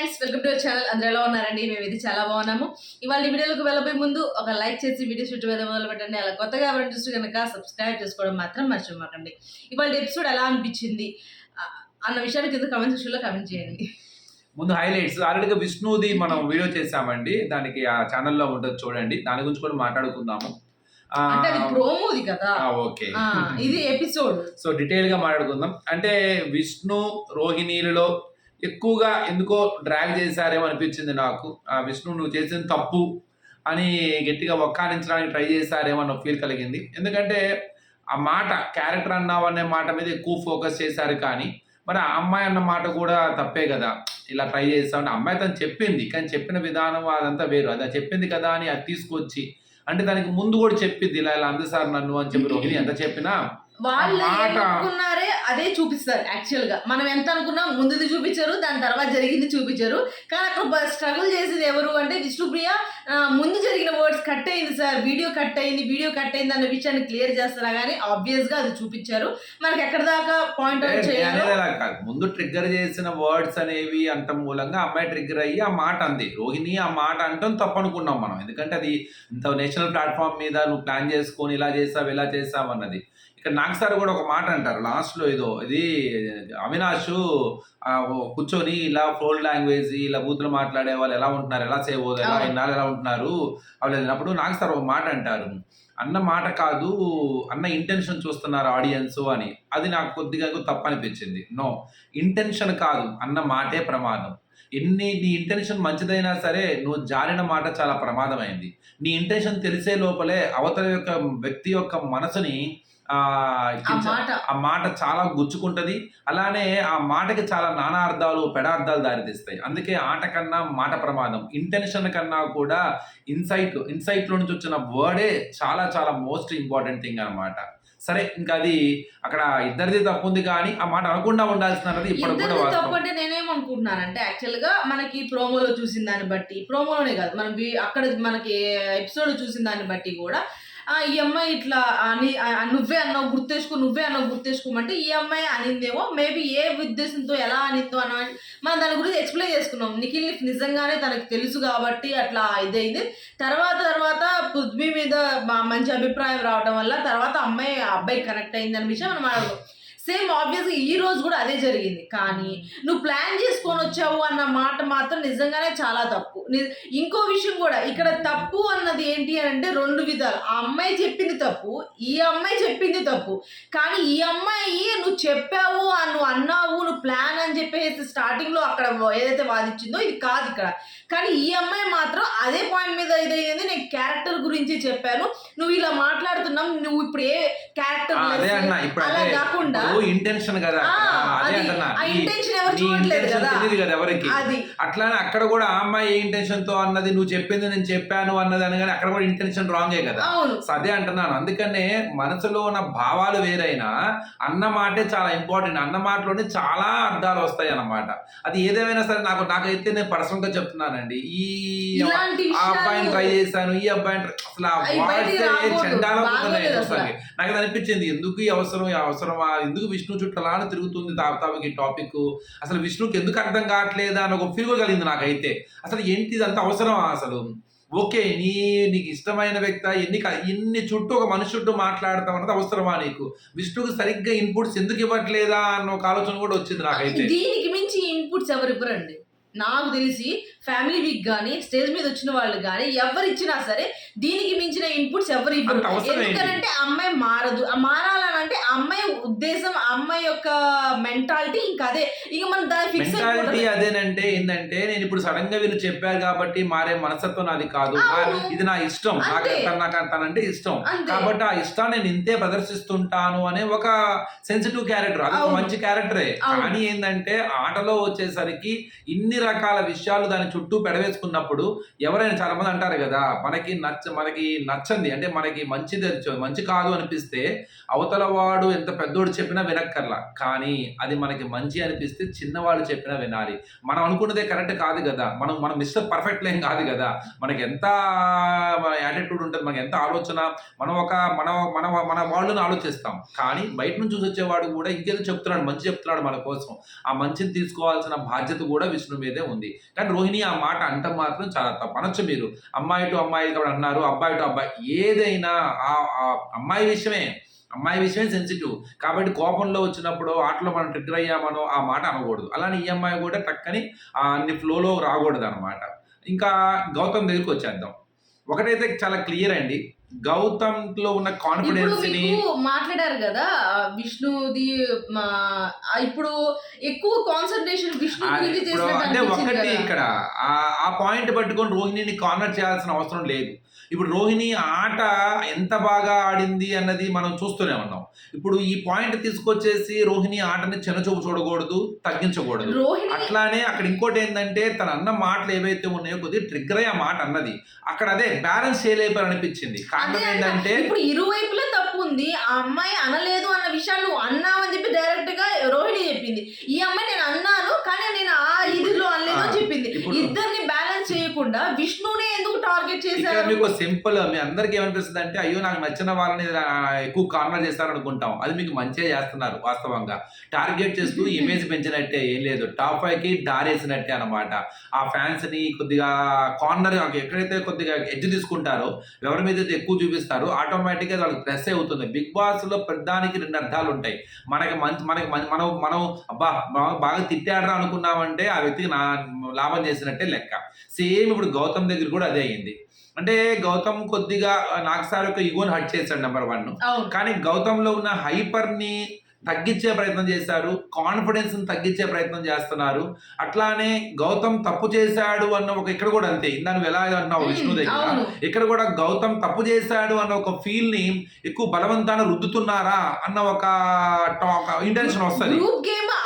Friends welcome to channel. అందరూ ఎలా ఉన్నారండి? మేము ఇది చాలా బాగున్నాము. ఇవాళ వీడియోలకు వెళ్ళబోయే ముందు ఒక లైక్ చేసి వీడియో షూట్ మీద మొదలు పెట్టండి అలా కొత్తగా ఎవరైనా చూస్తే కనుక సబ్స్క్రైబ్ చేసుకోవడం మాత్రం మర్చిపోకండి. ఇవాళ ఎపిసోడ్ ఎలా అనిపించింది? అన్న విషయాన్ని కింద కమెంట్ సెక్షన్లో కమెంట్ చేయండి. ముందు హైలైట్స్ ఆల్రెడీగా విష్ణుది మనం వీడియో చేసామండి దానికి ఆ ఛానల్లో ఉంటుంది చూడండి. దాని గురించి కూడా మాట్లాడుకుందాము. అంటే అది ప్రోమోది కదా? ఓకే. ఇది ఎపిసోడ్ సో డీటెయిల్గా మాట్లాడుకుందాం. అంటే విష్ణు రోహిణీలలో ఎక్కువగా ఎందుకో డ్రాగ్ చేశారేమో అనిపించింది నాకు. ఆ విష్ణు నువ్వు చేసిన తప్పు అని గట్టిగా ఒక్కానించడానికి ట్రై చేశారేమో అన్న ఫీల్ కలిగింది. ఎందుకంటే ఆ మాట క్యారెక్టర్ అన్నావు అనే మాట మీద ఎక్కువ ఫోకస్ చేశారు కానీ మరి ఆ అమ్మాయి అన్న మాట కూడా తప్పే కదా. ఇలా ట్రై చేస్తామంటే అమ్మాయి తను చెప్పింది కానీ చెప్పిన విధానం అదంతా వేరు. అది చెప్పింది కదా అని అది తీసుకొచ్చి అంటే దానికి ముందు కూడా చెప్పింది ఇలా ఇలా అంది నన్ను అని చెప్పి రోహిణి. ఎంత చెప్పినా వాళ్ళు ఏమనుకున్నారే అదే చూపిస్తారు యాక్చువల్గా. మనం ఎంత అనుకున్నా ముందుది చూపించారు దాని తర్వాత జరిగింది చూపించారు. కానీ అక్కడ స్ట్రగుల్ చేసేది ఎవరు అంటే విష్ణుప్రియ. ముందు జరిగిన వర్డ్స్ కట్ అయింది సార్ వీడియో కట్ అయింది వీడియో కట్ అయింది అన్న విషయాన్ని క్లియర్ చేస్తారా కానీ ఆబ్వియస్గా అది చూపించారు. మనకి ఎక్కడ దాకా పాయింట్ అవుట్ చేయాలో ముందు ట్రిగ్గర్ చేసిన వర్డ్స్ అనేవి అంట మూలంగా అమ్మాయి ట్రిగ్గర్ అయ్యి ఆ మాట అంది. రోహిణి ఆ మాట అంటాం తప్పు అనుకున్నాం మనం. ఎందుకంటే అది ఇంత నేషనల్ ప్లాట్ఫామ్ మీద నువ్వు ప్లాన్ చేసుకొని ఇలా చేసావు ఇలా చేసావు అన్నది. ఇక్కడ నాకు సార్ కూడా ఒక మాట అంటారు లాస్ట్లో ఏదో ఇది అవినాష్ కూర్చొని ఇలా ఫోల్డ్ లాంగ్వేజ్ ఇలా బూతులు మాట్లాడే వాళ్ళు ఎలా ఉంటున్నారు ఎలా అవుతారు ఎలా. ఇన్నాళ్ళు ఎలా ఉంటున్నారు అవి అన్నప్పుడు నాకు సార్ ఒక మాట అంటారు. అన్న మాట కాదు అన్న ఇంటెన్షన్ చూస్తున్నారు ఆడియన్స్ అని. అది నాకు కొద్దిగా తప్పు అనిపించింది. నో ఇంటెన్షన్ కాదు అన్న మాటే ప్రమాదం. ఎన్ని నీ ఇంటెన్షన్ మంచిదైనా సరే నువ్వు జారిన మాట చాలా ప్రమాదమైంది. నీ ఇంటెన్షన్ తెలిసే లోపలే అవతల యొక్క వ్యక్తి యొక్క మనసుని ఆ, మాట. చాలా గుచ్చుకుంటది. అలానే ఆ మాటకి చాలా నానా అర్థాలు పెడార్థాలు దారితీస్తాయి అందుకే ఆట కన్నా మాట ప్రమాదం. ఇంటెన్షన్ కన్నా కూడా ఇన్సైట్ ఇన్సైట్లో నుంచి వచ్చిన వర్డే చాలా చాలా మోస్ట్ ఇంపార్టెంట్ థింగ్ అన్నమాట. సరే ఇంకా అది అక్కడ ఇద్దరిది తప్పు ఉంది కానీ ఆ మాట అనకుండా ఉండాల్సినది ఇప్పుడు కూడా వాస్తవం. తప్పంటే నేనేమనుకుంటున్నానంటే యాక్చువల్గా మనకి ప్రోమోలో చూసిన దాన్ని బట్టి ప్రోమోలోనే కాదు మనం అక్కడ మనకి ఎపిసోడ్ చూసిన దాన్ని బట్టి కూడా ఈ అమ్మాయి ఇట్లా అని నువ్వే అన్నావు గుర్తేసుకో నువ్వే అన్నావు గుర్తేసుకోమంటే ఈ అమ్మాయి అనిందేమో మేబీ ఏ ఉద్దేశంతో ఎలా అనిందో అన్న మనం దాని గురించి ఎక్స్ప్లెయిన్ చేసుకున్నాం. నిఖిల్ నిజంగానే తనకి తెలుసు కాబట్టి అట్లా ఇదైంది. తర్వాత తర్వాత పృథ్వీ మీద మంచి అభిప్రాయం రావడం వల్ల తర్వాత అమ్మాయి ఆ అబ్బాయి కనెక్ట్ అయింది అనే విషయం మనం అడగం సేమ్ ఆబ్వియస్గా ఈ రోజు కూడా అదే జరిగింది. కానీ నువ్వు ప్లాన్ చేసుకొని వచ్చావు అన్న మాట మాత్రం నిజంగానే చాలా తప్పు. ఇంకో విషయం కూడా ఇక్కడ తప్పు అన్నది ఏంటి అని అంటే రెండు విధాలు. ఆ అమ్మాయి చెప్పింది తప్పు ఈ అమ్మాయి చెప్పింది తప్పు. కానీ ఈ అమ్మాయి నువ్వు చెప్పావు నువ్వు అన్నావు నువ్వు ప్లాన్ అని చెప్పేసి స్టార్టింగ్లో అక్కడ ఏదైతే వాదించిందో ఇది కాదు ఇక్కడ. కానీ ఈ అమ్మాయి మాత్రం అదే పాయింట్ మీద ఇదైంది నేను క్యారెక్టర్ గురించి చెప్పాను. నువ్వు ఇలా మాట్లాడుతున్నావు నువ్వు ఇప్పుడు ఏ క్యారెక్టర్ అలా కాకుండా ఇంటెన్షన్ కదా. అదే అంటున్నా. తెలియదు కదా. ఎవరికి. అట్లానే అక్కడ కూడా ఆ అమ్మాయి ఏ ఇంటెన్షన్తో అన్నది నువ్వు చెప్పింది నేను చెప్పాను అన్నది అనగానే అక్కడ కూడా ఇంటెన్షన్ రాంగే కదా. సో అదే అంటున్నాను. అందుకనే మనసులో ఉన్న భావాలు వేరైనా అన్న మాటే చాలా ఇంపార్టెంట్ అన్న మాటలోనే చాలా అర్థాలు వస్తాయి అన్నమాట. అది ఏదేమైనా సరే నాకు నాకైతే నేను పర్సనల్గా చెప్తున్నానండి. ఈ ఆ అబ్బాయిని ట్రై చేశాను ఈ అబ్బాయిని అసలు ఆ వాయిసే. చండాలం. నాకు అనిపించింది ఎందుకు ఈ అవసరం ఈ అవసరమా? ఎందుకు విష్ణు చుట్టలా అని తిరుగుతుంది తాపతాపకి టాపిక్ అసలు విష్ణుకి ఎందుకు అర్థం కావట్లేదా అని ఒక ఫీల్ కలిగింది నాకైతే. అసలు ఏంటి ఇదంతా అవసరమా అసలు? ఓకే నీ నీకు ఇష్టమైన వ్యక్తి ఎన్ని ఇన్ని చుట్టూ ఒక మనిషి చుట్టూ మాట్లాడతాం అన్నది అవసరమా నీకు? విష్ణుకు సరిగ్గా ఇన్పుట్స్ ఎందుకు ఇవ్వట్లేదా అన్న ఒక ఆలోచన కూడా వచ్చింది నాకైతే. దీనికి మించి ఇన్పుట్స్ ఎవరు ఇవ్వరండి? నాకు తెలిసి ఫ్యామిలీ వీక్ కానీ స్టేజ్ మీద వచ్చిన వాళ్ళు కానీ ఎవరు ఇచ్చినా సరే దీనికి మించిన ఇన్పుట్స్ ఎవరు ఇవ్వరు? ఎందుకంటే అమ్మాయి మారదు ఆ మారాలని అంటే ఆ అమ్మాయి ఉద్దేశం అమ్మాయి యొక్క మెంటాలిటీ ఇంకా అదే ఇక మనం దాన్ని ఫిక్స్ మెంటాలిటీ అదేనంటే ఏంటంటే నేను ఇప్పుడు సడన్గా వీళ్ళు చెప్పారు కాబట్టి మారే మనసత్వం నాది కాదు. ఇది నా ఇష్టం నాకు నాకు తనంటే ఇష్టం. కాబట్టి ఆ ఇష్టాన్ని నేను ఇంతే ప్రదర్శిస్తుంటాను అనే ఒక సెన్సిటివ్ క్యారెక్టర్ అది. మంచి క్యారెక్టరే. కానీ ఏంటంటే ఆటలో వచ్చేసరికి ఇన్ని రకాల విషయాలు దాని చుట్టూ పెడవేసుకున్నప్పుడు ఎవరైనా చాలా మంది అంటారు కదా మనకి నచ్చ మనకి నచ్చంది అంటే మనకి మంచిది మంచి కాదు అనిపిస్తే అవతల వాడు ఎంత పెద్దోడు చెప్పినా వినక్కర్లా. కానీ అది మనకి మంచి అనిపిస్తే చిన్నవాళ్ళు చెప్పినా వినాలి. మనం అనుకున్నదే కరెక్ట్ కాదు కదా. మనం మనం మిస్టర్ పర్ఫెక్ట్ లేం కాదు కదా. మనకి ఎంత యాటిట్యూడ్ ఉంటుంది మనకి ఎంత ఆలోచన మనం ఒక మన మన మన వాళ్ళని ఆలోచిస్తాం. కానీ బయట నుంచి చూసి వచ్చేవాడు కూడా ఇంకేదో చెప్తున్నాడు మంచి చెప్తున్నాడు మన కోసం. ఆ మంచిని తీసుకోవాల్సిన బాధ్యత కూడా విష్ణు మీదే ఉంది. కానీ రోహిణి ఆ మాట అంటం మాత్రం చాలా తప్పు. అనొచ్చు మీరు. అమ్మాయి టు అమ్మాయి కూడా అన్నారు అబ్బాయి టు అబ్బాయి. ఏదైనా ఆ అమ్మాయి విషయమే. అమ్మాయి విషయమే సెన్సిటివ్ కాబట్టి కోపంలో వచ్చినప్పుడు ఆటలో మనం ట్రిగ్గర్ అయ్యామనో ఆ మాట అనకూడదు. అలానే ఈ అమ్మాయి కూడా టక్కని అన్ని ఫ్లోలో రాకూడదు అనమాట ఇంకా గౌతమ్ దగ్గరికి వచ్చేద్దాం. ఒకటైతే చాలా క్లియర్ అండి గౌతమ్లో ఉన్న కాన్ఫిడెన్స్ని మాట్లాడారు కదా విష్ణుది ఇప్పుడు ఎక్కువ కాన్సన్ట్రేషన్ విష్ణు గురించి అంటే ఒకటి. ఇక్కడ ఆ- ఆ పాయింట్ పట్టుకొని రోహిణిని కార్నర్ చేయాల్సిన అవసరం లేదు ఇప్పుడు రోహిణి ఆట ఎంత బాగా ఆడింది అన్నది మనం చూస్తూనే ఉన్నాం. ఇప్పుడు ఈ పాయింట్ తీసుకొచ్చేసి రోహిణి ఆటని చిన్నచూపు చూడకూడదు తగ్గించకూడదు. అట్లానే అక్కడ ఇంకోటి ఏంటంటే తన అన్న మాటలు ఏవైతే ఉన్నాయో కొద్దిగా ట్రిగ్గర్ అయ్యే ఆ మాట అన్నది. అక్కడ అదే బ్యాలెన్స్ చేయలేపారు అనిపించింది కారణం అన్న. ఏంటంటే ఇప్పుడు ఇరువైపులా తప్పు ఉంది. ఆ అమ్మాయి అనలేదు అన్న విషయాన్ని నువ్వు అన్నావని చెప్పి డైరెక్ట్గా రోహిణి చెప్పింది. ఈ అమ్మాయి నేను అన్నాను కానీ నేను ఆ ఇదిలో అనలేదు అని చెప్పింది ఇప్పుడు ఇద్దరిని బ్యాలెన్స్ చేయకుండా విష్ణునే ఎందుకు టార్గెట్ ఇక్కడ మీకు సింపుల్ మీ అందరికి ఏమనిపిస్తుంది అంటే అయ్యో నాకు నచ్చిన వాళ్ళని ఎక్కువ కార్నర్ చేస్తారు అనుకుంటాం అది మీకు మంచిగా చేస్తున్నారు వాస్తవంగా. టార్గెట్ చేస్తూ ఇమేజ్ పెంచినట్టే ఏం లేదు. టాప్ ఫైవ్కి దారేసినట్టే అనమాట ఆ ఫ్యాన్స్ని కొద్దిగా కార్నర్ ఎక్కడైతే కొద్దిగా ఎడ్జ్ తీసుకుంటారో ఎవరి మీద అయితే ఎక్కువ చూపిస్తారో ఆటోమేటిక్గా వాళ్ళకి ప్రెస్ అవుతుంది. బిగ్ బాస్లో ప్రధానికి రెండు అర్థాలు ఉంటాయి మనకి మంచి మనకి మనం మనం అబ్బా బాగా తిట్టాడరా అనుకున్నామంటే ఆ వ్యక్తికి నా లాభం చేసినట్టే లెక్క. సేమ్ ఇప్పుడు గౌతమ్ దగ్గర కూడా అదే అయింది. అంటే గౌతమ్ కొద్దిగా నాకు సార్ ఒక ఈగోని హట్ చేశాడు నెంబర్ వన్ కానీ గౌతమ్లో ఉన్న హైపర్ని తగ్గించే ప్రయత్నం చేశారు కాన్ఫిడెన్స్ని తగ్గించే ప్రయత్నం చేస్తున్నారు. అట్లానే గౌతమ్ తప్పు చేశాడు అన్న ఒక ఇక్కడ కూడా అంతే. ఇందా నువ్వు ఎలా అన్నావు విష్ణు దగ్గర. ఇక్కడ కూడా గౌతమ్ తప్పు చేశాడు అన్న ఒక ఫీల్ని ఎక్కువ బలవంతాన రుద్దుతున్నారా అన్న ఒక ఇంటెన్షన్ వస్తుంది.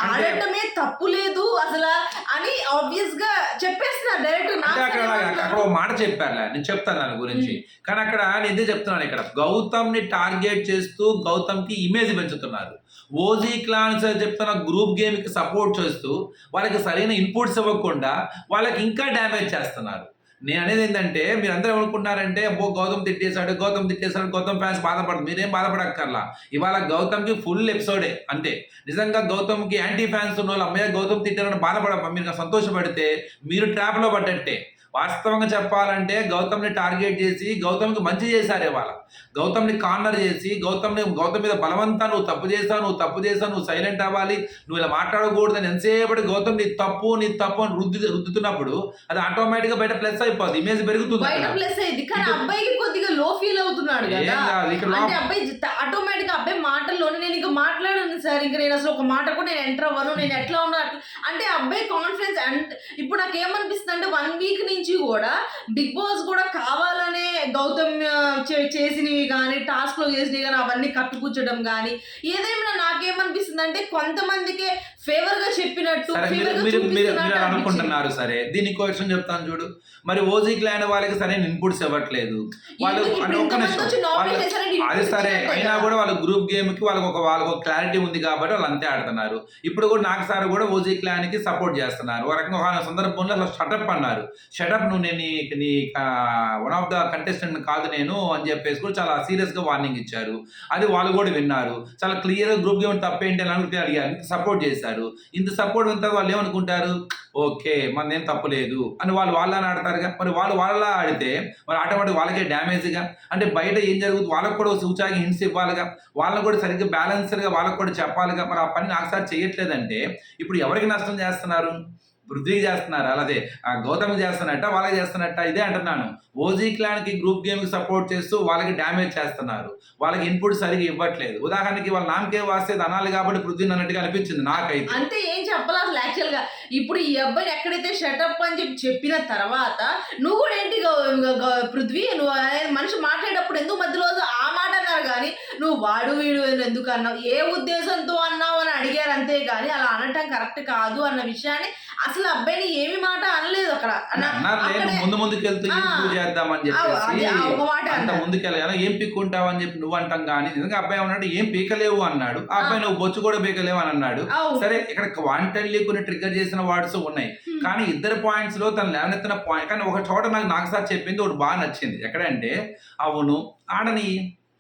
ఆడటమే తప్పు లేదు అసలు అని ఆబ్వియస్గా చెప్పేస్తున్నారు డైరెక్ట్ అక్కడ అక్కడ ఒక మాట చెప్పారులే. నేను చెప్తాను దాని గురించి. కానీ అక్కడ నేను ఇదే చెప్తున్నాను ఇక్కడ. గౌతమ్ని టార్గెట్ చేస్తూ గౌతమ్కి ఇమేజ్ పెంచుతున్నారు. ఓజీ క్లాన్స్ అని చెప్తున్న గ్రూప్ గేమ్కి సపోర్ట్ చేస్తూ వాళ్ళకి సరైన ఇన్పుట్స్ ఇవ్వకుండా వాళ్ళకి ఇంకా డ్యామేజ్ చేస్తున్నారు. నేను అనేది ఏంటంటే మీరు అందరూ ఏమనుకుంటున్నారంటే అబ్బో గౌతమ్ తిట్టేశాడు గౌతమ్ తిట్టేశాడు గౌతమ్ ఫ్యాన్స్ బాధపడదు మీరేం బాధపడక్కర్లా. ఇవాళ గౌతమ్కి ఫుల్ ఎపిసోడే అంతే. నిజంగా గౌతమ్కి యాంటీ ఫ్యాన్స్ ఉన్న వాళ్ళు అమ్మయ్య గౌతమ్ తిట్టారని బాధపడ మీరు సంతోషపడితే మీరు ట్రాప్లో పడ్డట్టే. వాస్తవంగా చెప్పాలంటే గౌతమ్ని టార్గెట్ చేసి గౌతమ్కి మంచి చేశారు ఇవాళ గౌతమ్ని కార్నర్ చేసి గౌతమ్ని గౌతమ్ మీద బలవంతా నువ్వు తప్పు చేస్తావు నువ్వు తప్పు చేస్తావు నువ్వు సైలెంట్ అవ్వాలి నువ్వు ఇలా మాట్లాడకూడదని ఎంతసేపటి గౌతమ్ నీ తప్పు నీ తప్పు అని రుద్దు రుద్దుతున్నప్పుడు అది ఆటోమేటిక్గా బయట ప్లస్ అయిపోద్ది. ఇమేజ్ పెరుగుతుంది. ప్లస్ అయింది కానీ అబ్బాయికి కొద్దిగా లో ఫీల్ అవుతున్నాడు కదా. అంటే అబ్బాయి ఆటోమేటిక్ అబ్బాయి మాటల్లోనే నేను ఇంకా మాట్లాడను సార్. ఇంకా నేను అసలు ఒక మాట కూడా నేను ఎంటర్ అవ్వను. నేను ఎట్లా ఉన్నా అట్లా. అంటే అబ్బాయి కాన్ఫిడెన్స్ అంటే ఇప్పుడు నాకు ఏమనిపిస్తుంది అంటే వన్ వీక్ నుంచి కూడా బిగ్ బాస్ కూడా కావాలనే గౌతమ్ చేసినవి కానీ టాస్క్లో చేసినవి కానీ అవన్నీ కప్పిపుచ్చడం కానీ ఏదేమైనా నాకేమనిపిస్తుంది అంటే కొంతమందికే ఫేవర్గా చెప్పినట్టు సరే. అనుకుంటున్నారు సరే. దీనికి క్వశ్చన్ చెప్తాను చూడు. మరి ఓజీ క్లాన్ వాళ్ళకి సరైన ఇన్పుట్స్ ఇవ్వట్లేదు. వాళ్ళు అది సరే అయినా. కూడా వాళ్ళ గ్రూప్ గేమ్కి వాళ్ళకి ఒక వాళ్ళకి ఒక క్లారిటీ ఉంది కాబట్టి వాళ్ళు అంతే ఆడుతున్నారు. ఇప్పుడు కూడా నాకు సార్ కూడా ఓజీ క్లాన్కి సపోర్ట్ చేస్తున్నారు. ఒక రకంగా సందర్భంలో అసలు షటప్ అన్నారు. షటప్ నువ్వు నేను నీ- వన్ ఆఫ్ ద కంటెస్టెంట్ కాదు నేను అని చెప్పేసి కూడా చాలా సీరియస్గా వార్నింగ్ ఇచ్చారు. అది వాళ్ళు కూడా విన్నారు. చాలా క్లియర్గా గ్రూప్ గేమ్ తప్పేంటి అని అనుకుంటే అడిగారు. ఇంత సపోర్ట్ చేశారు. ఇంత సపోర్ట్ ఉన్న వాళ్ళు ఏమనుకుంటారు? ఓకే మనదేం తప్పులేదు అని వాళ్ళు వాళ్ళని ఆడతారుగా మరి వాళ్ళు వాళ్ళ ఆడితే మరి ఆటోమేటిక్ వాళ్ళకే డ్యామేజ్గా అంటే బయట ఏం జరుగుతుంది? వాళ్ళకు కూడా సూచాగి హింస ఇవ్వాలిగా వాళ్ళకు కూడా సరిగ్గా బ్యాలెన్స్డ్గా వాళ్ళకు కూడా చెప్పాలిగా మరి ఆ పని నాకు సార్ చేయట్లేదంటే ఇప్పుడు ఎవరికి నష్టం చేస్తున్నారు? పృథ్వీ చేస్తున్నారు. అలాగే ఆ గౌతమ్ చేస్తున్నట్ట వాళ్ళకి చేస్తున్నట్ట ఇదే అంటున్నాను. ఓజీ క్లాన్కి గ్రూప్ గేమ్కి సపోర్ట్ చేస్తూ వాళ్ళకి డ్యామేజ్ చేస్తున్నారు. వాళ్ళకి ఇన్పుట్ సరిగ్గా ఇవ్వట్లేదు. ఉదాహరణకి వాళ్ళ నామకే వాస్తే అనాలి కాబట్టి పృథ్వీ అన్నట్టుగా అనిపించింది నాకైతే. అంతే ఏం చెప్పాలి అసలు యాక్చువల్గా? ఇప్పుడు ఈ అబ్బాయి ఎక్కడైతే షటప్ అని చెప్పి చెప్పిన తర్వాత నువ్వు కూడా ఏంటి పృథ్వీ? నువ్వు మనిషి మాట్లాడేటప్పుడు ఎందుకు మధ్యలో కానీ నువ్వు వాడు వీడు అని ఎందుకు అన్నావు? ఏ ఉద్దేశంతో అన్నావు అని అడిగారు అంతే కానీ అలా అనటం కరెక్ట్ కాదు అన్న విషయాన్ని అసలు అబ్బాయిని ఏమి మాట అనలేదు అక్కడ. ముందు ముందుకు వెళ్తూ చేద్దామని. ముందుకెళ్ళాను ఏం పీక్కుంటావు అని చెప్పి నువ్వు అంటాం కానీ నిజంగా అబ్బాయి ఉన్నాడు ఏం పీకలేవు అన్నాడు. ఆ. అబ్బాయి నువ్వు బొచ్చు కూడా పీకలేవు అని అన్నాడు. సరే ఇక్కడ వాంటెడ్లీ కొన్ని ట్రిగ్గర్ చేసిన వర్డ్స్ ఉన్నాయి. కానీ ఇద్దరు పాయింట్స్లో తను లేవనెత్తిన పాయింట్ కానీ ఒక చోట నాకు నాకు సార్ చెప్పింది ఒకటి బాగా నచ్చింది. ఎక్కడంటే అవును ఆడని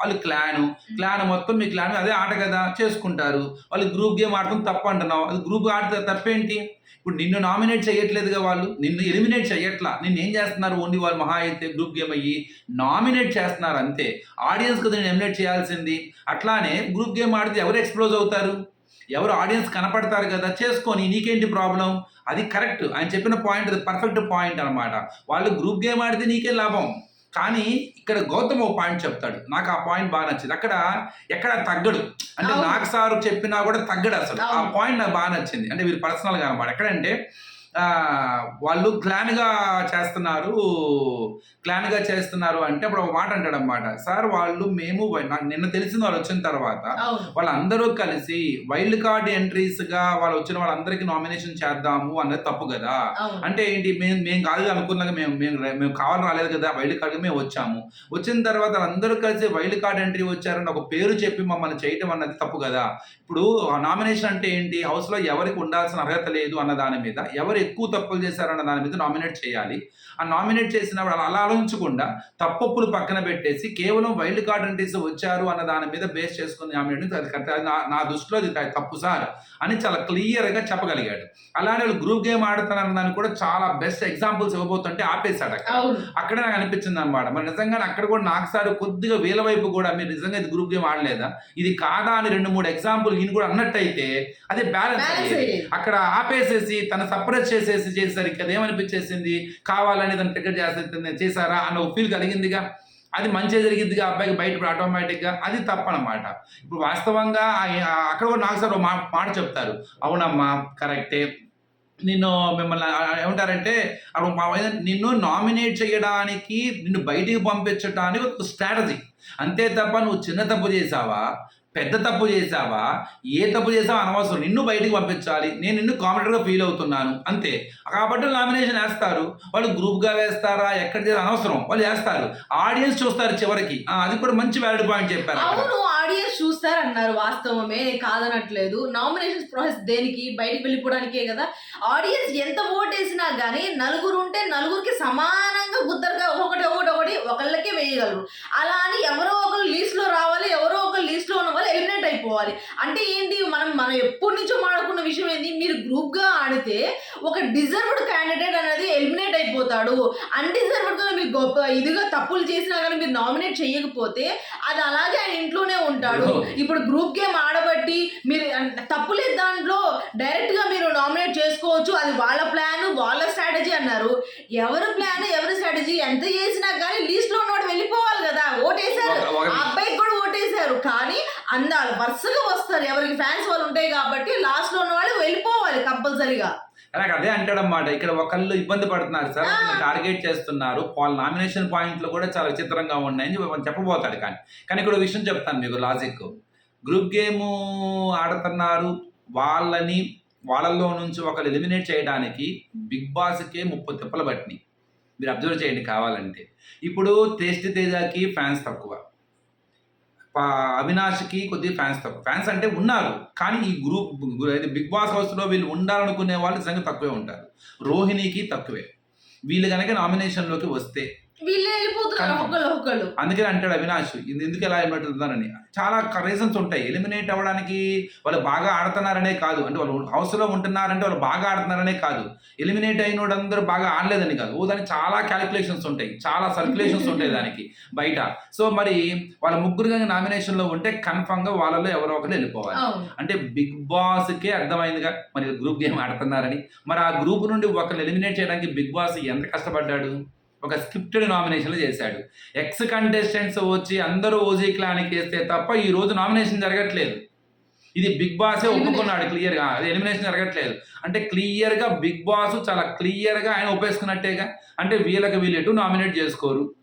వాళ్ళు క్లాన్ క్లాన్ మొత్తం మీ క్లాన్ అదే ఆట కదా చేసుకుంటారు. వాళ్ళు గ్రూప్ గేమ్ ఆడటం తప్పు అంటున్నావు. అది గ్రూప్ ఆడితే తప్పేంటి? ఇప్పుడు నిన్ను నామినేట్ చేయట్లేదుగా వాళ్ళు. నిన్ను ఎలిమినేట్ చేయట్లా. నిన్ను ఏం చేస్తున్నారు? ఓన్లీ వాళ్ళు మహా అయితే గ్రూప్ గేమ్ అయ్యి నామినేట్ చేస్తున్నారు అంతే. ఆడియన్స్ కదా నేను ఎలిమినేట్ చేయాల్సింది. అట్లానే గ్రూప్ గేమ్ ఆడితే ఎవరు ఎక్స్ప్లోజ్ అవుతారు? ఎవరు ఆడియన్స్ కనపడతారు కదా? చేసుకొని నీకేంటి ప్రాబ్లం అది కరెక్ట్ ఆయన చెప్పిన పాయింట్ అది పర్ఫెక్ట్ పాయింట్ అన్నమాట. వాళ్ళు గ్రూప్ గేమ్ ఆడితే నీకే లాభం? కానీ ఇక్కడ గౌతమ్ ఒక పాయింట్ చెప్తాడు. నాకు ఆ పాయింట్ బాగా నచ్చింది. అక్కడ ఎక్కడ తగ్గడు. అంటే. నాకు సార్ చెప్పినా కూడా తగ్గడు అసలు. ఆ. పాయింట్ నాకు బాగా నచ్చింది. అంటే వీరు పర్సనల్గా అనమాట. ఎక్కడంటే వాళ్ళు క్లాన్గా చేస్తున్నారు క్లాన్గా చేస్తున్నారు అంటే అప్పుడు ఒక మాట అంటాడు అనమాట సార్ వాళ్ళు మేము నాకు నిన్న తెలిసింది వాళ్ళు వచ్చిన తర్వాత వాళ్ళందరూ కలిసి వైల్డ్ కార్డ్ ఎంట్రీస్గా వాళ్ళు వచ్చిన వాళ్ళందరికీ నామినేషన్ చేద్దాము అన్నది తప్పు కదా. అంటే ఏంటి మేము మేము కాదు అనుకున్నాక మేము మేము మేము కావాలి రాలేదు కదా వైల్డ్ కార్డ్ మేము వచ్చాము. వచ్చిన తర్వాత వాళ్ళందరూ కలిసి వైల్డ్ కార్డ్ ఎంట్రీ వచ్చారని ఒక పేరు చెప్పి మమ్మల్ని చేయటం అన్నది తప్పు కదా. ఇప్పుడు నామినేషన్ అంటే ఏంటి హౌస్లో ఎవరికి ఉండాల్సిన అర్హత లేదు అన్న దాని మీద ఎవరు ఎక్కువ తప్పులు చేశారన్న దాని మీద నామినేట్ చేయాలి. ఆ నామినేట్ చేసినప్పుడు అలా ఆలోచించకుండా తప్పప్పులు పక్కన పెట్టేసి కేవలం వైల్డ్ కార్డ్ ఎంట్రీస్ వచ్చారు అన్న దాని మీద బేస్ చేసుకుని నామినేట్ అది కరెక్ట్. అది నా- నా దృష్టిలో అది తప్పు సార్ అని చాలా క్లియర్గా చెప్పగలిగాడు. అలానే వాళ్ళు గ్రూప్ గేమ్ ఆడుతున్నారు దానికి కూడా చాలా బెస్ట్ ఎగ్జాంపుల్స్ ఇవ్వబోతుంటే ఆపేశాడు అక్కడ. అక్కడే నాకు అనిపించింది అనమాట మరి నిజంగానే అక్కడ కూడా నాకు సార్ కొద్దిగా వీళ్ళ వైపు కూడా మీరు నిజంగా ఇది గ్రూప్ గేమ్ ఆడలేదా? ఇది కాదా అని రెండు మూడు ఎగ్జాంపుల్ ఈయన కూడా అన్నట్టయితే అది బ్యాలెన్స్ అక్కడ ఆపేసేసి తన సపరేట్ చేసేసి చేసేసరికి అదేమనిపించేసింది కావాలని తను టికెట్ చేసేది చేశారా? అన్న ఒక ఫీల్ కలిగిందిగా. అది మంచిగా జరిగిందిగా అబ్బాయికి బయట ఆటోమేటిక్గా అది తప్పనమాట. ఇప్పుడు వాస్తవంగా అక్కడ కూడా నాకు సార్ ఒక మా- మాట చెప్తారు. అవునమ్మా కరెక్టే. నిన్ను మిమ్మల్ని ఏమంటారంటే అప్పుడు మా నిన్ను నామినేట్ చేయడానికి నిన్ను బయటికి పంపించడానికి ఒక స్ట్రాటజీ అంతే తప్ప నువ్వు చిన్న తప్పు చేసావా పెద్ద తప్పు చేసావా ఏ తప్పు చేసావా అనవసరం. నిన్ను బయటికి పంపించాలి. నేను నిన్ను కామెంటర్గా ఫీల్ అవుతున్నాను. అంతే. కాబట్టి నామినేషన్ వేస్తారు. వాళ్ళు గ్రూప్గా వేస్తారా? ఎక్కడ చేయాలి? అనవసరం. వాళ్ళు వేస్తారు. ఆడియన్స్ చూస్తారు చివరికి. అది కూడా మంచి వ్యాలిడ్ పాయింట్ చెప్పారు ఆడియన్స్ చూస్తారు అన్నారు వాస్తవమే నేను కాదనట్లేదు. నామినేషన్ ప్రాసెస్ దేనికి? బయటకు వెళ్ళిపోవడానికే కదా. ఆడియన్స్ ఎంత ఓట్ వేసినా కానీ నలుగురు ఉంటే నలుగురికి సమానంగా గుద్దరుగా ఒకటి ఒకటి ఒకటి ఒకళ్ళకే వేయగలరు. అలా అని ఎవరో ఒకరు లీస్ట్లో రావాలి ఎవరో ఒకరు లీస్ట్లో ఉన్న వాళ్ళు ఎలిమినేట్ అయిపోవాలి. అంటే ఏంటి? మనం మనం ఎప్పటి నుంచో మాట్లాడుకున్న విషయం ఏంటి మీరు గ్రూప్గా ఆడితే ఒక డిజర్వ్డ్ క్యాండిడేట్ అనేది ఎలిమినేట్ అయిపోతాడు. అన్డిజర్వ్డ్గా మీరు గొప్ప ఇదిగా తప్పులు చేసినా కానీ మీరు నామినేట్ చేయకపోతే అది అలాగే ఆయన ఇంట్లోనే ఉంటాడు ఇప్పుడు గ్రూప్ గేమ్ ఆడబట్టి మీరు తప్పులేదు దాంట్లో డైరెక్ట్గా మీరు నామినేట్ చేసుకోవచ్చు. అది వాళ్ళ ప్లాన్ వాళ్ళ స్ట్రాటజీ అన్నారు. ఎవరి ప్లాన్ ఎవరి స్ట్రాటజీ ఎంత చేసినా కానీ లీస్ట్లో ఉన్నవాడు వెళ్ళిపోవాలి కదా. ఓటేశారు. అబ్బాయికి కూడా ఓటేశారు. కానీ అందాలు వరుసగా వస్తారు. ఎవరికి ఫ్యాన్స్ వాళ్ళు ఉంటాయి కాబట్టి లాస్ట్లో ఉన్న వాళ్ళు వెళ్ళిపోవాలి కంపల్సరీగా. నాకు అదే అంటాడన్నమాట. ఇక్కడ ఒకళ్ళు ఇబ్బంది పడుతున్నారు సార్. టార్గెట్ చేస్తున్నారు. వాళ్ళ నామినేషన్ పాయింట్లు కూడా చాలా విచిత్రంగా ఉన్నాయని చెప్ప- చెప్పబోతాడు కానీ. కానీ ఇక్కడ విషయం చెప్తాను మీకు లాజిక్. గ్రూప్ గేమ్ ఆడుతున్నారు. వాళ్ళని వాళ్ళల్లో నుంచి ఒకరు ఎలిమినేట్ చేయడానికి బిగ్ బాస్కే ముప్పై తిప్పలు పట్టినాయి. మీరు అబ్జర్వ్ చేయండి కావాలంటే. ఇప్పుడు టేస్ట్ తేజాకి ఫ్యాన్స్ తక్కువ. అవినాష్కి కొద్దిగా ఫ్యాన్స్ తక్కువ. ఫ్యాన్స్ అంటే ఉన్నారు. కానీ ఈ గ్రూప్ అయితే బిగ్ బాస్ హౌస్లో వీళ్ళు ఉండాలనుకునే వాళ్ళు నిజంగా తక్కువే ఉంటారు. రోహిణికి తక్కువే. వీళ్ళు కనుక నామినేషన్లోకి వస్తే వీళ్ళే వెళ్ళిపోతున్నారు అందుకని అంటాడు అవినాష్ ఇది ఎందుకు ఎలా ఎలిమినేట్ అవుతున్నారని చాలా రీజన్స్ ఉంటాయి. ఎలిమినేట్ అవ్వడానికి వాళ్ళు బాగా ఆడుతున్నారనే కాదు. అంటే వాళ్ళు హౌస్లో ఉంటున్నారంటే వాళ్ళు బాగా ఆడుతున్నారనే కాదు. ఎలిమినేట్ అయిన అందరూ బాగా ఆడలేదని కాదు. ఓ దానికి చాలా క్యాలిక్యులేషన్స్ ఉంటాయి. చాలా సర్క్యులేషన్స్ ఉంటాయి దానికి బయట. సో మరి వాళ్ళ ముగ్గురు కానీ నామినేషన్లో ఉంటే కన్ఫామ్గా వాళ్ళలో ఎవరో ఒకరు వెళ్ళిపోవాలి. అంటే బిగ్ బాస్కే అర్థమైందిగా మరి గ్రూప్ గేమ్ ఆడుతున్నారని. మరి ఆ గ్రూప్ నుండి ఒకరిని ఎలిమినేట్ చేయడానికి బిగ్ బాస్ ఎంత కష్టపడ్డాడు? ఒక స్క్రిప్టెడ్ నామినేషన్లు చేశాడు. ఎక్స్ కంటెస్టెంట్స్ వచ్చి అందరూ ఓజీ క్లాన్కి వేస్తే తప్ప ఈ రోజు నామినేషన్ జరగట్లేదు. ఇది బిగ్ బాసే. ఒప్పుకున్నాడు క్లియర్గా? అది ఎలిమినేషన్ జరగట్లేదు. అంటే క్లియర్గా బిగ్ బాస్ చాలా క్లియర్గా ఆయన ఒప్పేసుకున్నట్టేగా? అంటే వీళ్ళకి వీళ్ళు ఎటు నామినేట్ చేసుకోరు.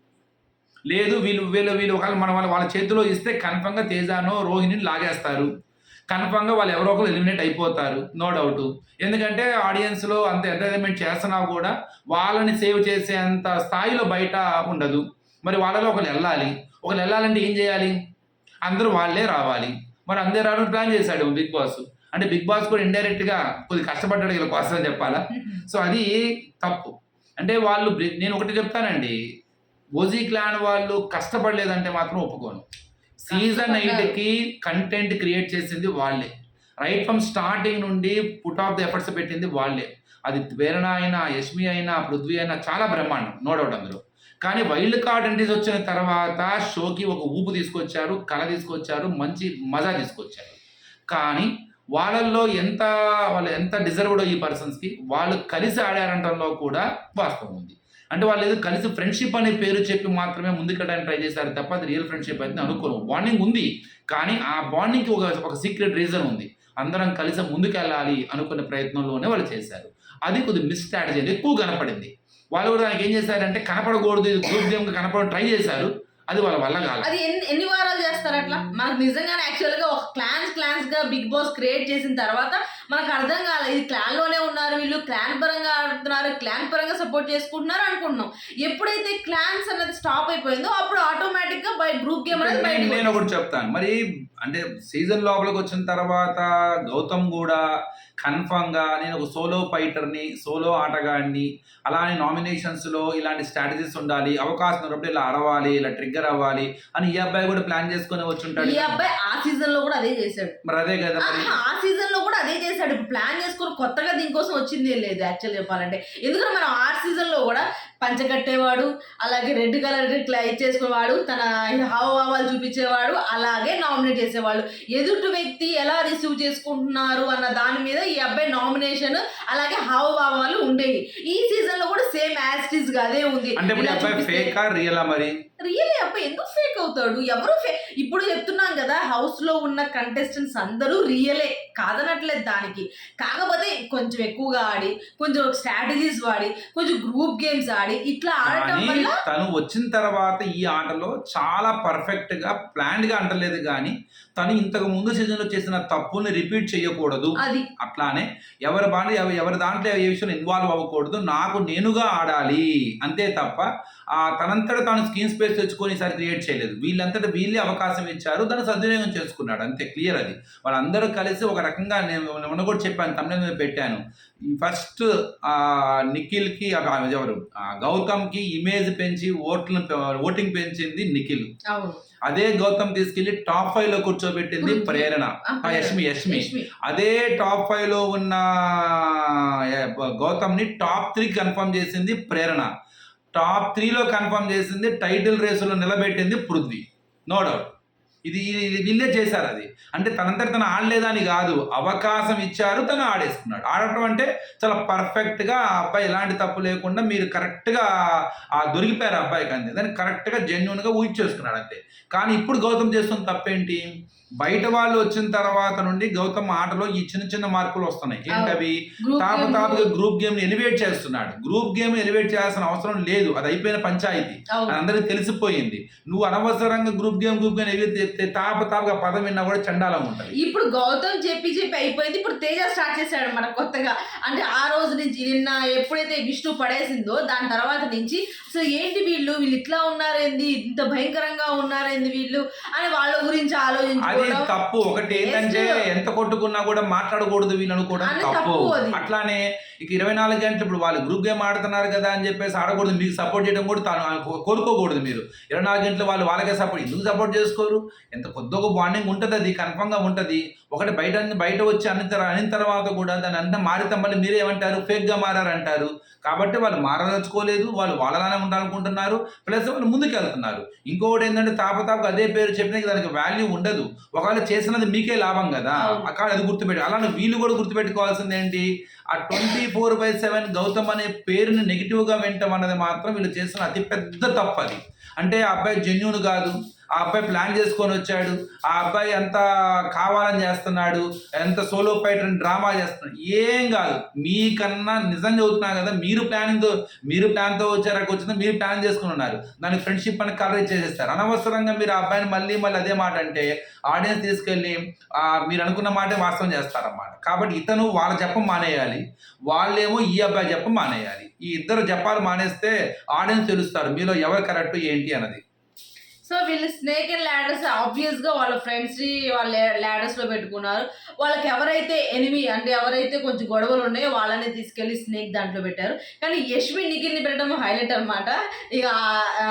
లేదు వీళ్ళు వీళ్ళు వీళ్ళు ఒకవేళ మన వాళ్ళ వాళ్ళ చేతిలో ఇస్తే కన్ఫర్మ్గా తేజానో రోహిణిని లాగేస్తారు. కన్ఫర్మ్గా వాళ్ళు ఎవరో ఒకరు ఎలిమినేట్ అయిపోతారు. No doubt. ఎందుకంటే ఆడియన్స్లో అంత ఎంటర్టైన్మెంట్ చేస్తున్నా కూడా వాళ్ళని సేవ్ చేసేంత స్థాయిలో బయట ఉండదు. మరి వాళ్ళలో ఒకరు వెళ్ళాలి. ఒకరు వెళ్ళాలంటే ఏం చేయాలి? అందరూ వాళ్ళే రావాలి. మరి అందరూ రావడం ప్లాన్ చేశాడు బిగ్ బాస్. అంటే బిగ్ బాస్ కూడా ఇండైరెక్ట్గా కొద్దిగా కష్టపడ్డాడు వీళ్ళ కోసం అని చెప్పాలా? సో అది తప్పు. అంటే వాళ్ళు నేను ఒకటి చెప్తానండి. ఓజీ క్లాన్ వాళ్ళు కష్టపడలేదంటే మాత్రం ఒప్పుకోను. సీజన్. కి కంటెంట్ క్రియేట్ చేసింది వాళ్ళే. రైట్ ఫ్రమ్ స్టార్టింగ్ నుండి పుట్ ఆఫ్ ద ఎఫర్ట్స్ పెట్టింది వాళ్ళే. అది ప్రేరణ అయినా యష్మి అయినా పృథ్వీ అయినా చాలా బ్రహ్మాండం నో డౌట్ అందులో. కానీ వైల్డ్ కార్డ్ ఎంట్రీస్ వచ్చిన తర్వాత షోకి ఒక ఊపు తీసుకొచ్చారు కళ తీసుకొచ్చారు మంచి మజా తీసుకొచ్చారు. కానీ వాళ్ళల్లో ఎంత వాళ్ళు ఎంత డిజర్వ్డ్ ఈ పర్సన్స్కి వాళ్ళు కలిసి ఆడారంటంలో కూడా వాస్తవం ఉంది. అంటే వాళ్ళు ఏదో కలిసి ఫ్రెండ్షిప్ అనే పేరు చెప్పి మాత్రమే ముందుకెళ్ళడానికి ట్రై చేశారు తప్ప అది రియల్ ఫ్రెండ్షిప్ అయితే అనుకోను. బాండింగ్ ఉంది కానీ ఆ బాండింగ్కి ఒక ఒక సీక్రెట్ రీజన్ ఉంది. అందరం కలిసి ముందుకెళ్ళాలి అనుకునే ప్రయత్నంలోనే వాళ్ళు చేశారు. అది కొద్దిగా మిస్ స్ట్రాటజీ ఎక్కువ కనపడింది. వాళ్ళు కూడా దానికి ఏం చేశారంటే కనపడకూడదు గ్రూప్ గేమ్ కనపడడం ట్రై చేశారు. అది వాళ్ళ వల్ల కాదు అది ఎన్ని ఎన్ని వారాలు చేస్తారు అట్లా? మనకు నిజంగానే యాక్చువల్గా ఒక క్లాన్స్ క్లాన్స్గా బిగ్ బాస్ క్రియేట్ చేసిన తర్వాత మనకు అర్థం కాలేదు ఇది క్లాన్లోనే ఉన్నారు వీళ్ళు క్లాన్ పరంగా ఆడుతున్నారు క్లాన్ పరంగా సపోర్ట్ చేసుకుంటున్నారు అనుకుంటున్నాం. ఎప్పుడైతే క్లాన్స్ అనేది స్టాప్ అయిపోయిందో అప్పుడు ఆటోమేటిక్గా బై గ్రూప్ గేమ్ అనేది నేను- బయటకు నేను ఒకటి చెప్తాను. మరి అంటే సీజన్ లోపలికి వచ్చిన తర్వాత గౌతమ్ కూడా కన్ఫామ్గా నేను ఒక సోలో ఫైటర్ని సోలో ఆటగాడిని అలానే నామినేషన్స్లో ఇలాంటి స్ట్రాటజీస్ ఉండాలి అవకాశం ఉన్నప్పుడు ఇలా అరవాలి ఇలా ట్రిగ్గర్ అవ్వాలి అని ఈ అబ్బాయి కూడా ప్లాన్ చేసుకొని వచ్చి ఉంటాడు ఈ అబ్బాయి ఆ సీజన్లో కూడా అదే చేశాడు. మరి అదే కదా ఆ సీజన్లో కూడా అదే చేశాడు. ఇప్పుడు ప్లాన్ చేసుకుని కొత్తగా దీనికోసం వచ్చింది ఏం లేదు యాక్చువల్ చెప్పాలంటే. ఎందుకంటే మనం ఆ సీజన్లో కూడా పంచ కట్టేవాడు అలాగే రెడ్ కలర్ ఇట్లా ఇచ్చేసుకునేవాడు తన హావభావాలు చూపించేవాడు అలాగే నామినేట్ చేసేవాళ్ళు. ఎదుటి వ్యక్తి ఎలా రిసీవ్ చేసుకుంటున్నారు అన్న దాని మీద ఈ అబ్బాయి నామినేషన్ అలాగే హావభావాలు ఉండేవి. ఈ సీజన్లో కూడా సేమ్ యాస్టిస్గా అదే ఉంది. అంటే ఫేకా రియలా మరి? రియలీ అబ్బాయి ఎందుకు ఫేక్ అవుతాడు? ఎవరు ఫే ఇప్పుడు చెప్తున్నాం కదా హౌస్లో ఉన్న కంటెస్టెంట్స్ అందరూ రియలే. కాదనట్లేదు దానికి కాకపోతే కొంచెం ఎక్కువగా ఆడి కొంచెం స్ట్రాటజీస్ వాడి కొంచెం గ్రూప్ గేమ్స్ ఆడి ఇట్లా ఆడటం వల్ల తను వచ్చిన తర్వాత ఈ ఆటలో చాలా పర్ఫెక్ట్గా ప్లాన్డ్గా అంటలేదు కానీ తను ఇంతకు ముందు సీజన్లో చేసిన తప్పుని రిపీట్ చేయకూడదు. అది. అట్లానే ఎవరి ఎవ- ఎవరి దాంట్లో ఏ విషయంలో ఇన్వాల్వ్ అవ్వకూడదు. నాకు నేనుగా ఆడాలి. అంతే తప్ప తనంతట తాను స్క్రీన్ స్పేస్ తెచ్చుకొని ఈసారి క్రియేట్ చేయలేదు. వీళ్ళంతటా వీళ్ళే అవకాశం ఇచ్చారు దాన్ని సద్వినియోగం చేసుకున్నాడు. అంతే క్లియర్ అది. వాళ్ళందరూ కలిసి ఒక రకంగా నేను మొన్న కూడా చెప్పాను తమిళ మీద పెట్టాను. ఫస్ట్ ఆ నిఖిల్కి ఆ, ఎవరు? ఆ, గౌతమ్కి ఇమేజ్ పెంచి ఓట్లను ఓటింగ్ పెంచింది నిఖిల్. అదే గౌతమ్ తీసుకెళ్ళి టాప్ ఫైవ్లో కూర్చోబెట్టింది. ప్రేరణ. ఆ, ఆ, యష్మి యష్మి. అదే టాప్ ఫైవ్లో ఉన్న గౌతమ్ని టాప్ త్రీ కన్ఫర్మ్ చేసింది ప్రేరణ. టాప్ త్రీలో కన్ఫర్మ్ చేసింది టైటిల్ రేసులో నిలబెట్టింది పృథ్వీ. నో డౌట్ ఇది ఇది వీళ్ళే చేశారు అది. అంటే తనంతట తను ఆడలేదని కాదు అవకాశం ఇచ్చారు తను ఆడేసుకున్నాడు. ఆడటం అంటే చాలా పర్ఫెక్ట్గా ఆ అబ్బాయి ఎలాంటి తప్పు లేకుండా మీరు కరెక్ట్గా ఆ దొరికిపోయారు అబ్బాయికి అంతే. దాన్ని కరెక్ట్గా జెన్యున్గా ఊహించేసుకున్నాడు అంతే. కానీ ఇప్పుడు గౌతమ్ చేస్తున్న తప్పేంటి? బయట వాళ్ళు వచ్చిన తర్వాత నుండి గౌతమ్ ఆటలో ఈ చిన్న చిన్న మార్పులు వస్తున్నాయి. ఏంటవి? తాప తాపగా గ్రూప్ గేమ్ని ఎలివేట్ చేస్తున్నాడు. గ్రూప్ గేమ్ ఎలివేట్ చేయాల్సిన అవసరం లేదు. అది అయిపోయిన పంచాయతీ. అందరికి తెలిసిపోయింది. నువ్వు అనవసరంగా group game group game elevate తాప తాపగా పదం విన్నా కూడా చండాలం ఉంటుంది. ఇప్పుడు గౌతమ్ చెప్పి చెప్పి అయిపోయింది. ఇప్పుడు తేజ స్టార్ట్ చేశాడు మన కొత్తగా. అంటే ఆ రోజు నుంచి నిన్న ఎప్పుడైతే విష్ణు పడేసిందో దాని తర్వాత నుంచి అసలు ఏంటి వీళ్ళు? వీళ్ళు ఇట్లా ఉన్నారేంది? ఇంత భయంకరంగా ఉన్నారేంది వీళ్ళు? అని వాళ్ళ గురించి అది తప్పు? ఒకటి ఏంటంటే. ఎంత కొట్టుకున్నా కూడా మాట్లాడకూడదు వీళ్ళు అనుకోవడం అది తప్పు. అట్లానే ఇక ఇరవై నాలుగు గంటలు ఇప్పుడు వాళ్ళు గ్రూప్ గేమ్ ఆడుతున్నారు కదా అని చెప్పేసి ఆడకూడదు. మీకు సపోర్ట్ చేయడం కూడా తాను కోరుకోకూడదు మీరు. ఇరవై నాలుగు గంటలు వాళ్ళు వాళ్ళకే సపోర్ట్ ఎందుకు సపోర్ట్ చేసుకోరు? ఎంత కొద్దిగా బాండింగ్ ఉంటుంది అది కన్ఫర్మ్గా ఉంటుంది. ఒకటి బయట బయట వచ్చి అన్న తర్వాత అనిన తర్వాత కూడా దాన్ని అంతా మారితే మళ్ళీ మీరే ఏమంటారు ఫేక్గా మారారంటారు. కాబట్టి వాళ్ళు మారదలుచుకోలేదు వాళ్ళు వాళ్ళలానే ఉండాలనుకుంటున్నారు ప్లస్ వాళ్ళు ముందుకు వెళ్తున్నారు ఇంకొకటి ఏంటంటే తాపతాపకు అదే పేరు చెప్పినా దానికి వాల్యూ ఉండదు. ఒకవేళ చేసినది మీకే లాభం కదా. అక్కడ అది గుర్తుపెట్టి అలానే వీళ్ళు కూడా గుర్తుపెట్టుకోవాల్సింది ఏంటి? ఆ twenty four by seven Gautam అనే పేరుని నెగిటివ్గా వింటాం అన్నది మాత్రం వీళ్ళు చేసిన అతి పెద్ద తప్పు అది. అంటే ఆ అబ్బాయి జెన్యున్ కాదు ఆ అబ్బాయి ప్లాన్ చేసుకొని వచ్చాడు. ఆ అబ్బాయి ఎంత కావాలని చేస్తున్నాడు ఎంత సోలో ఫైటర్ డ్రామా చేస్తున్నాడు. ఏం కాదు. మీకన్నా నిజం చదువుతున్నా కదా మీరు ప్లానింగ్ మీరు ప్లాన్తో తో వచ్చిందో మీరు ప్లాన్ చేసుకుని ఉన్నారు. దానికి ఫ్రెండ్షిప్ అని కలర్ చేసేస్తారు. అనవసరంగా మీరు ఆ అబ్బాయిని మళ్ళీ మళ్ళీ అదే మాట అంటే ఆడియన్స్ తీసుకెళ్ళి మీరు అనుకున్న మాటే వాస్తవం చేస్తారన్నమాట. కాబట్టి ఇతను వాళ్ళ చెప్పం మానేయాలి. వాళ్ళేమో ఈ అబ్బాయి చెప్ప మానేయాలి. ఈ ఇద్దరు జపాలు మానేస్తే ఆడియన్స్ తెలుస్తారు. మీలో ఎవరు కరెక్ట్ ఏంటి అన్నది. సో వీళ్ళు స్నేక్ అండ్ ల్యాడర్స్ ఆబ్వియస్గా వాళ్ళ ఫ్రెండ్స్ వాళ్ళ ల్యాడర్స్లో పెట్టుకున్నారు. వాళ్ళకి ఎవరైతే ఎనిమి అంటే ఎవరైతే కొంచెం గొడవలు ఉన్నాయో వాళ్ళని తీసుకెళ్ళి స్నేక్ దాంట్లో పెట్టారు. కానీ యష్మి నిఖిల్ని పెట్టడం హైలైట్ అనమాట ఇక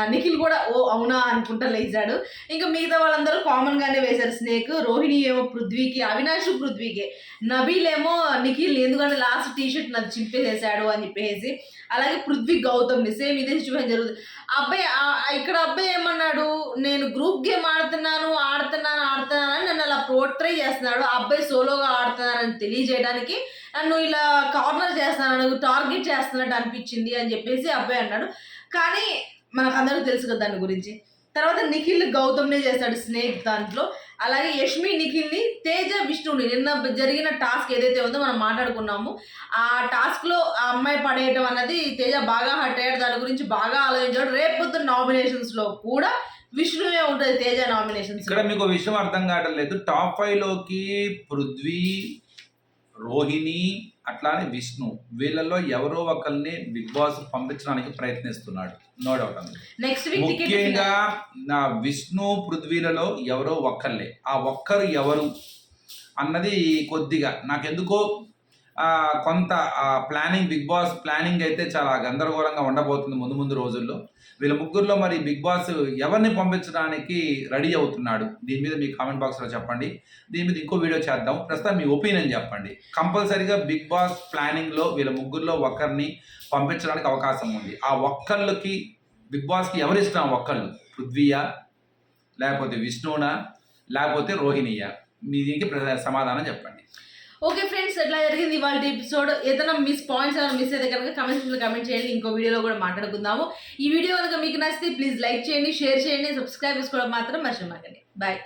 నిఖిల్ కూడా ఓ అవునా? అనుకుంటా లేచాడు. ఇంకా మిగతా వాళ్ళందరూ కామన్ గానే వేశారు స్నేక్ రోహిణి ఏమో పృథ్వీకి అవినాష్ పృథ్వీకి. నబీల్ ఏమో నిఖిల్ ఎందుకంటే లాస్ట్ టీ షర్ట్ నాకు చింపేసేసాడు అని చెప్పేసి. అలాగే పృథ్వీ గౌతమ్ని సేమ్ ఇదే సిచ్యువేషన్ జరుగుతుంది. అబ్బాయి ఆ- ఇక్కడ అబ్బాయి ఏమన్నాడు? నేను గ్రూప్ గేమ్ ఆడుతున్నాను ఆడుతున్నాను ఆడుతున్నాను అని నన్ను అలా ప్రోట్రై చేస్తున్నాడు. ఆ అబ్బాయి సోలోగా ఆడుతున్నానని తెలియజేయడానికి నన్ను ఇలా కార్నర్ చేస్తున్నాను టార్గెట్ చేస్తున్నట్టు అనిపించింది అని చెప్పేసి అబ్బాయి అన్నాడు. కానీ మనకు అందరికీ తెలుసు కదా దాని గురించి. తర్వాత నిఖిల్ గౌతమ్నే చేస్తాడు స్నేక్ దాంట్లో. అలాగే యష్మి నిఖిల్ని తేజ విష్ణుని నిన్న జరిగిన టాస్క్ ఏదైతే ఉందో మనం మాట్లాడుకున్నాము. ఆ టాస్క్లో ఆ అమ్మాయి పడేయటం అన్నది తేజ బాగా హట్ అయ్యాడు. దాని గురించి బాగా ఆలోచించాడు. రేపు పొద్దున్న కూడా విష్ణువే ఉంటుంది తేజ నామినేషన్స్ ఇక్కడ మీకు విషయం అర్థం కావటం లేదు. టాప్ ఫైవ్లోకి పృథ్వీ రోహిణి అట్లానే విష్ణు. వీళ్ళల్లో ఎవరో ఒకరిని బిగ్ బాస్ పంపించడానికి ప్రయత్నిస్తున్నాడు. నో డౌట్ నెక్స్ట్ ముఖ్యంగా నా విష్ణు పృథ్వీలలో ఎవరో ఒక్కర్లే ఆ ఒక్కరు ఎవరు? అన్నది కొద్దిగా నాకెందుకో కొంత ప్లానింగ్ బిగ్ బాస్ ప్లానింగ్ అయితే చాలా గందరగోళంగా ఉండబోతుంది ముందు ముందు రోజుల్లో. వీళ్ళ ముగ్గురులో మరి బిగ్ బాస్ ఎవరిని పంపించడానికి రెడీ అవుతున్నాడు? దీని మీద మీ కామెంట్ బాక్స్లో చెప్పండి. దీని మీద ఇంకో వీడియో చేద్దాం. ప్రస్తుతం మీ ఒపీనియన్ చెప్పండి. కంపల్సరీగా బిగ్ బాస్ ప్లానింగ్లో వీళ్ళ ముగ్గురులో ఒకరిని పంపించడానికి అవకాశం ఉంది. ఆ ఒక్కళ్ళకి బిగ్ బాస్కి ఎవరు ఇష్టం ఆ ఒక్కళ్ళు. పృథ్వీయా? లేకపోతే విష్ణునా లేకపోతే రోహిణియా? మీ దీనికి సమాధానం చెప్పండి. ఓకే ఫ్రెండ్స్ ఎట్లా జరిగింది ఇవాళ ఎపిసోడ్ ఏదైనా మిస్ పాయింట్స్ ఏమైనా మిస్ అయితే కనుక కమెంట్ కమెంట్ చేయండి. ఇంకో వీడియోలో కూడా మాట్లాడుకుందాము. ఈ వీడియో కనుక మీకు నచ్చితే ప్లీజ్ లైక్ చేయండి షేర్ చేయండి సబ్స్క్రైబ్ చేసుకోవడం మాత్రం మర్చిపోకండి. బాయ్